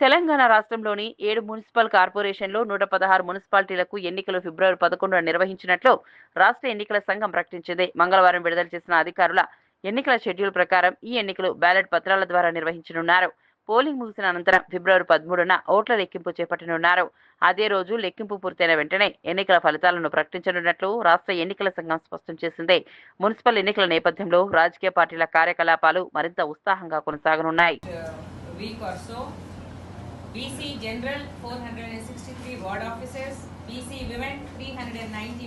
తెలంగాణ రాష్ట్రంలోని ఏడు మున్సిపల్ కార్పొరేషన్లో నూట పదహారు మున్సిపాలిటీలకు ఎన్నికలు ఫిబ్రవరి పదకొండున నిర్వహించినట్లు రాష్ట్ర ఎన్నికల సంఘం ప్రకటించింది. మంగళవారం విడుదల చేసిన అధికారుల ఎన్నికల షెడ్యూల్ ప్రకారం ఈ ఎన్నికలు బ్యాలెట్ పత్రాల ద్వారా నిర్వహించనున్నారు. పోలింగ్ ముగిసిన అనంతరం ఫిబ్రవరి పదమూడున ఓట్ల లెక్కింపు చేపట్టనున్నారు. అదే రోజు లెక్కింపు పూర్తయిన వెంటనే ఎన్నికల ఫలితాలను ప్రకటించనున్నట్లు రాష్ట్ర ఎన్నికల సంఘం స్పష్టం చేసింది. మున్సిపల్ ఎన్నికల నేపథ్యంలో రాజకీయ పార్టీల కార్యకలాపాలు మరింత ఉత్సాహంగా కొనసాగనున్నాయి. BC General 463 ward offices, BC Women 391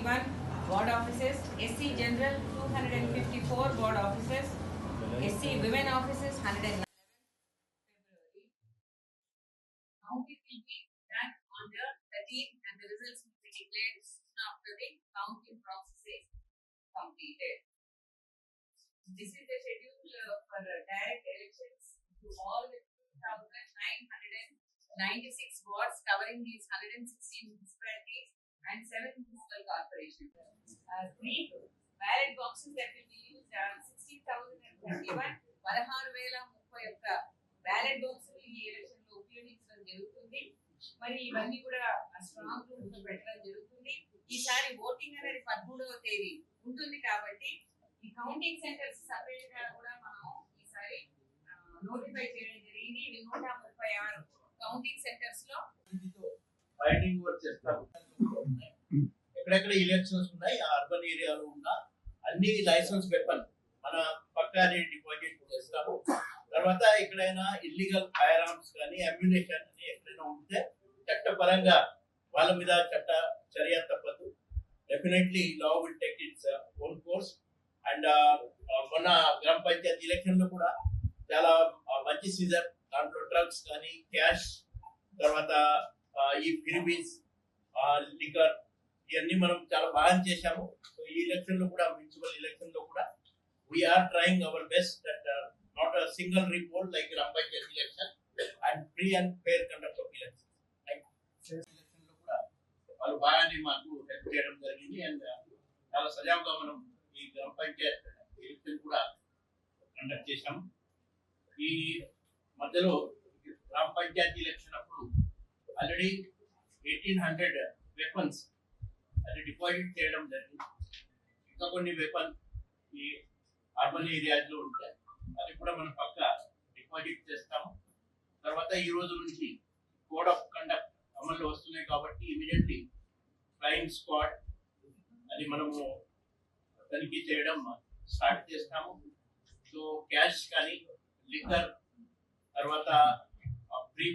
ward offices, SC General 254 ward offices, SC Women offices 109. February. Counting will be done on the 13th and the results will be declared after the counting process is completed. This is the schedule uh, for direct elections to all the 2,996 wards covering these 116 municipalities and 7 municipal corporations. Uh, three ballot boxes that will be used uh, are 60,031, పదహారు వేల ముప్పై ఒక్క ballot బాక్సులు ఈ ఎలక్షన్లో ఉపయోగించడం జరుగుతుంది. మరి ఇవన్నీ కూడా స్ట్రాంగ్ రూమ్స్లో పెట్టడం జరుగుతుంది. ఈసారి ఓటింగ్ అనేది పదమూడవ తేదీ ఉంటుంది కాబట్టి ఈ కౌంటింగ్ సెంటర్స్ సపరేట్గా కూడా మనం ఈసారి నోటిఫై చేయడం జరిగింది. ఇవి నూట ముప్పై ఆరు కౌంటింగ్ సెంటర్స్లో ఫైటింగ్ వర్క్ చేస్తారు ఎక్కడెక్కడ ఎలక్షన్స్ ఉన్నాయి ఆ అర్బన్ ఏరియాలో ఉన్న అన్ని లైసెన్స్ వెపన్ మన పక్కా డిపాజిట్ చేస్తాము తర్వాత ఎక్కడైనా ఇల్లీగల్ ఫైర్ ఆర్మ్స్ కానీ అమ్యునేషన్ అని ఎక్కడైనా ఉంటే చట్టపరంగా వాళ్ళ మీద చట్ట చర్య తప్పదు. Definitely law will take its own course and మొన్న గ్రామ పంచాయతీ ఎలక్షన్లో కూడా చాలా మంచి సీజన్ డ్రగ్స్ కానీ క్యాష్ తర్వాత ఈ ఫిరిబీన్స్ లికర్ ఇవన్నీ మనం చాలా బాగా చేశాము. సో ఈ ఎలక్షన్లో కూడా మున్సిపల్ ఎలక్షన్లో కూడా we are trying our best that not a single report like gram panchayat election and free and fair conduct of election ఎలక్షన్లో కూడా వాళ్ళు బాగానే మాకు హెల్ప్ చేయడం జరిగింది అండ్ uh, చాలా సజావుగా మనం ఈ గ్రామ పంచాయత్ ఎలక్షన్ కూడా కండక్ట్ చేశాము. ఈ మధ్యలో పంచాయతీ ఎలక్షన్ అప్పుడు ఆల్రెడీ ఎయిటీన్ హండ్రెడ్ వెపన్స్ అది డిపాజిట్ చేయడం జరిగింది. ఇంకా కొన్ని వెపన్ ఈ అర్బన్ ఏరియాస్లో ఉంటాయి. అది కూడా మనం పక్క డిపాజిట్ చేస్తాము. తర్వాత ఈ రోజు నుంచి కోడ్ ఆఫ్ కండక్ట్ అమల్లో వస్తున్నాయి కాబట్టి ఇమీడియట్లీ క్రైమ్ స్క్వాడ్ అది మనము తనిఖీ చేయడం స్టార్ట్ చేస్తాము. సో క్యాష్ కానీ లిక్కర్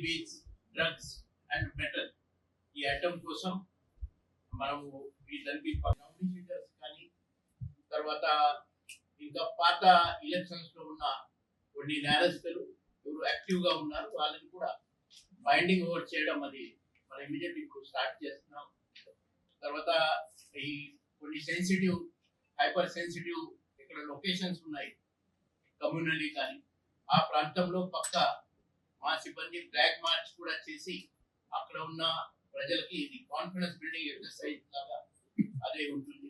బీచ్ డ్రగ్స్ అండ్ మెటల్. ఈ ఐటమ్ కోసం మనము ఈ దానికి కానీ తర్వాత ఇంకా పాత ఎలక్షన్స్లో ఉన్న కొన్ని నేరస్తులు ఎవరు యాక్టివ్గా ఉన్నారు వాళ్ళని కూడా బైండింగ్ ఓవర్ చేయడం అది మనం ఇమీడియట్ ఇప్పుడు స్టార్ట్ చేస్తున్నాం. తర్వాత ఈ కొన్ని సెన్సిటివ్ హైపర్ సెన్సిటివ్ ఇక్కడ లొకేషన్స్ ఉన్నాయి. కమ్యూనలీ కానీ ఆ ప్రాంతంలో పక్క మా సిబ్బంది ఫ్లాగ్ మార్చ్ కూడా చేసి అక్కడ ఉన్న ప్రజలకి ఇది కాన్ఫిడెన్స్ బిల్డింగ్ ఎక్సర్సైజ్ లాగా అదే ఉంటుంది.